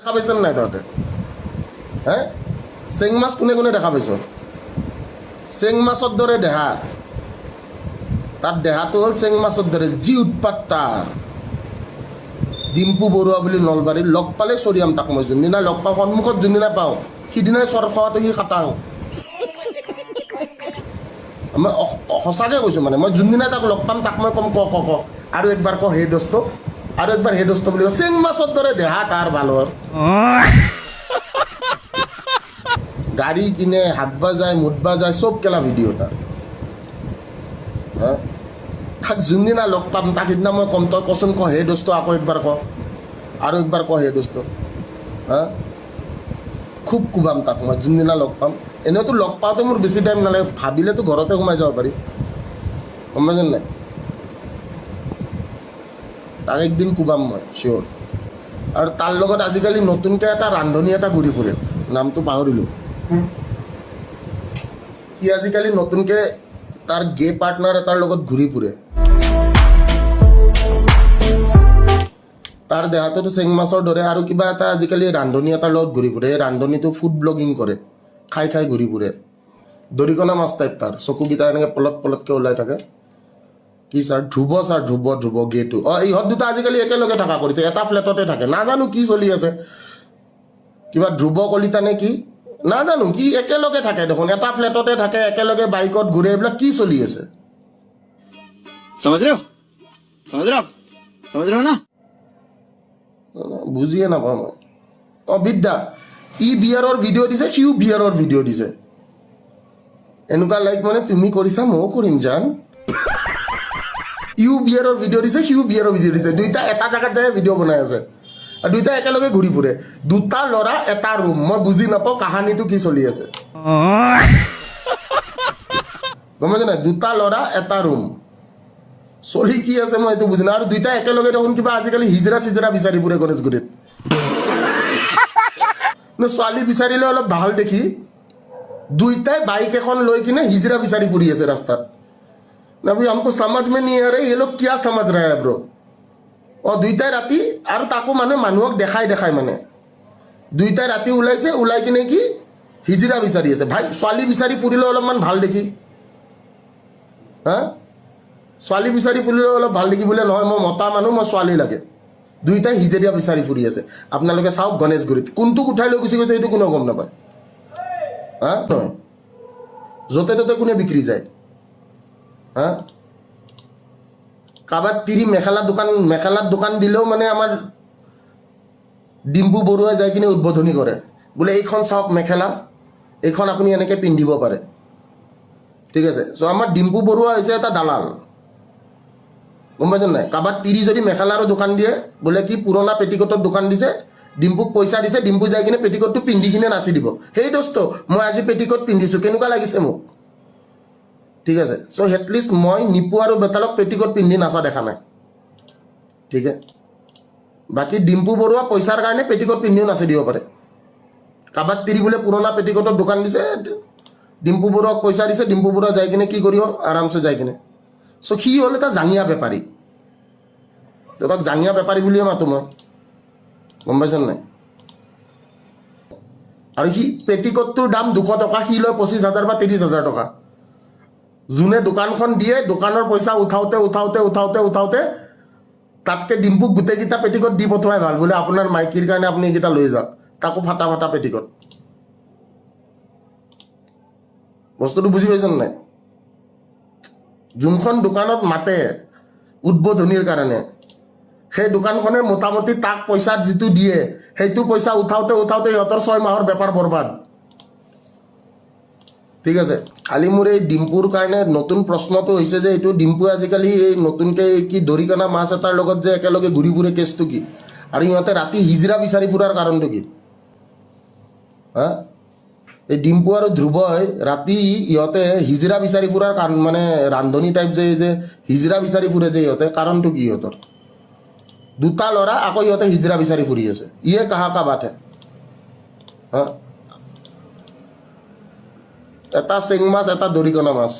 দেখা পাইছ নাই তহঁতে? হে? চেং মাছ কোনে কোনে দেখা পাইছ? চেং মাছৰ দৰে দেহা। তাৰ দেহাটো হ'ল চেং মাছৰ দৰে, যি উৎপাত তাৰ। ডিম্পু বৰুৱা বুলি নলবাৰীত লগ পালে চৰিয়াম তাক মই যোনদিনা লগ পাওঁ, সন্মুখত যোনদিনা পাওঁ, সিদিনাই চৰ খোৱাটো সি খাটাং। মই সঁচাকৈ কৈছোঁ মানে মই যোনদিনা তাক লগ পাম, তাক মই ক'ম ক ক ক। আৰু একবাৰ ক, হে দোস্ত আৰু একবাৰ হে দোস্ত বুলি চেং মাছৰ দৰে দেহা তাৰ ভালৰ গাড়ী কিনে হাত বাজায় মুঠ বাজায়, চব কেলা ভিডিঅ' তাৰ। হা? তাক যোনদিনা লগ পাম, তাক সিদিনা মই ক'ম, তই কচোন, ক, হে দোস্ত, আকৌ একবাৰ ক। আৰু একবাৰ ক, হে দোস্ত। হা? খুব কোবাম তাক মই, যোনদিনা লগ পাম। এনেওতো লগ পাওঁতে মোৰ বেছি টাইম নালাগে, ভাবিলেতো ঘৰতে সোমাই যাব পাৰি। গম পাইছেনে নাই? তাক একদিন কোবাম মই চিয়'ৰ আৰু তাৰ লগত আজিকালি নতুনকৈ এটা ৰান্ধনী এটা ঘূৰি ফুৰে নামটো পাহৰিলোঁ। সি আজিকালি নতুনকৈ তাৰ গে পাৰ্টনাৰ এটাৰ লগত ঘূৰি ফুৰে। তাৰ দেহাটোতো চেং মাছৰ দৰে আৰু কিবা এটা আজিকালি ৰান্ধনী এটাৰ লগত ঘূৰি ফুৰে এই ৰান্ধনীটো ফুড ব্লগিং কৰে খাই খাই ঘূৰি ফুৰে। দৰিকণা মাছ টাইপ তাৰ চকুকেইটা এনেকৈ পলট পলটকৈ ওলাই থাকে। কি ছাৰ ধ্ৰুৱ ছাৰ ধ্ৰুৱ ধ্ৰুৱ গেটো। অঁ ইহঁত দুটা আজিকালি একেলগে থাকা কৰিছে এটা ফ্লেটতে থাকে। নাজানো কি চলি আছে। কিবা ধ্ৰুৱ কলিতা নে কি? নাজানো কি একেলগে থাকে দেখোন। এটা ফ্লেটতে থাকে একেলগে বাইকত ঘূৰে এইবিলাক কি চলি আছে? বুজিয়ে নাপাওঁ মই। অঁ বিদ্যা ই বিয়াৰৰ ভিডিঅ' দিছে সিও বিয়াৰৰ ভিডিঅ' দিছে। এনেকুৱা লাইক মানে তুমি কৰিছা ময়ো কৰিম জান। ইও বিয়াৰৰ ভিডিঅ' দিছে, সিও বিয়াৰৰ ভিডিঅ' দিছে। দুইটা এটা জেগাত যায় ভিডিঅ' বনাই আছে। দুইটা একেলগে ঘূৰি ফুৰে। দুটা ল'ৰা এটা ৰুম মই বুজি নাপাওঁ কাহানীটো কি চলি আছে। গম পাইছে নাই? দুটা ল'ৰা, এটা ৰুম চলি কি আছে মই এইটো বুজি নাই। আৰু দুইটা একেলগে দেখোন কিবা আজিকালি হিজৰা চিজৰা বিচাৰি ফুৰে গণেশগুৰিত ন ছোৱালী বিচাৰিলে অলপ ভালো দেখি। দুইটাই বাইক এখন লৈ কিনে হিজৰা বিচাৰি ফুৰি আছে ৰাস্তাত। না ভাই हमको समझ में नहीं आ रहा ये लोग क्या समझ रहा है ब्रो অ দুইটাই ৰাতি আৰু তাকো মানে মানুহক দেখাই দেখাই মানে দুইটাই ৰাতি ওলাইছে ওলাই কিনে কি হিজিৰা বিচাৰি আছে ভাই ছোৱালী বিচাৰি ফুৰিলে অলপমান ভাল দেখি হা ছোৱালী বিচাৰি ফুৰিলে অলপ ভাল দেখি বোলে নহয় মই মতা মানুহ মই ছোৱালী লাগে দুইটাই হিজেৰীয়া বিচাৰি ফুৰি আছে আপোনালোকে চাওক গণেশগুৰিত কোনটোক উঠাই লৈ গুচি গৈছে সেইটো কোনেও গম নাপায় হা নহয় য'তে ত'তে কোনে বিক্ৰী যায় হা? কাৰোবাৰ তিৰি মেখেলা দোকান মেখেলাৰ দোকান দিলেও মানে আমাৰ ডিম্পু বৰুৱাই যাই কিনে উদ্বোধনী কৰে। বোলে, এইখন চাওক মেখেলা, এইখন আপুনি এনেকৈ পিন্ধিব পাৰে। ঠিক আছে? চ' আমাৰ ডিম্পু বৰুৱা হৈছে এটা দালাল। গম পাইছে নাই? কাৰোবাৰ তিৰি যদি মেখেলাৰো দোকান দিয়ে, বোলে, কি পুৰণা পেটিকোটৰ দোকান দিছে? ডিম্পুক পইচা দিছে, ডিম্পু যাই কিনে পেটিকোটটো পিন্ধি কিনে নাচি দিব। সেই দোস্ত, মই আজি পেটিকোট পিন্ধিছোঁ, কেনেকুৱা লাগিছে মোক? ঠিক আছে? চ' এটলিষ্ট মই নিপু আৰু বেতালক পেটিকোট পিন্ধি নাচা দেখা নাই। ঠিক আছে? বাকী ডিম্পু বৰুৱা পইচাৰ কাৰণে পেটিকোট পিন্ধিও নাচি দিব পাৰে। কাৰোবাক তিৰি বোলে পুৰণা পেটিকোটৰ দোকান দিছে, ডিম্পু বৰুৱাক পইচা দিছে, ডিম্পু বৰুৱা যাই কিনে কি কৰিব? আৰামছে যাই কিনে। চ' সি হ'ল এটা জাঙিয়া বেপাৰী। তাক জাঙিয়া বেপাৰী বুলিয়ে মাতো মই। গম পাইছেনে নাই? আৰু সি পেটিকোটটোৰ দাম দুশ টকা, সি লয় পঁচিছ হাজাৰ বা ত্ৰিছ হাজাৰ টকা। যোনে দোকানখন দিয়ে দোকানৰ পইচা উঠাওঁতে উঠাওঁতে উঠাওঁতে উঠাওঁতে তাতকৈ ডিম্পুক গোটেইকেইটা পেটিকোট দি পঠোৱাই ভাল। বোলে আপোনাৰ মাইকীৰ কাৰণে আপুনি এইকেইটা লৈ যাওক। তাকো ফাটা ফাটা পেটিকোট বস্তুটো বুজি পাইছেনে নাই? যোনখন দোকানত মাতে উদ্বোধনীৰ কাৰণে সেই দোকানখনে মোটামুটি তাক পইচা যিটো দিয়ে সেইটো পইচা উঠাওঁতে উঠাওঁতে সিহঁতৰ ছয় মাহৰ বেপাৰ বৰবাদ। ঠিক আছে। খালি মোৰ এই ডিম্পুৰ কাৰণে নতুন প্ৰশ্নটো হৈছে যে, এইটো ডিম্পুৱে আজিকালি এই নতুনকৈ কি দৰিকণা মাছ এটাৰ লগত যে একেলগে ঘূৰি ফুৰে কেছটো কি? আৰু সিহঁতে ৰাতি হিজৰা বিচাৰি ফুৰাৰ কাৰণটো কি? হা? এই ডিম্পু আৰু ধ্ৰুৱই ৰাতি ইহঁতে হিজৰা বিচাৰি ফুৰাৰ কাৰণ মানে ৰান্ধনী টাইপ যে যে হিজৰা বিচাৰি ফুৰে যে ইহঁতে, কাৰণটো কি ইহঁতৰ? দুটা ল'ৰা আকৌ ইহঁতে হিজৰা বিচাৰি ফুৰি আছে। ইয়ে কাহা কা হা? এটা চেং মাছ এটা দৰিকণা মাছ।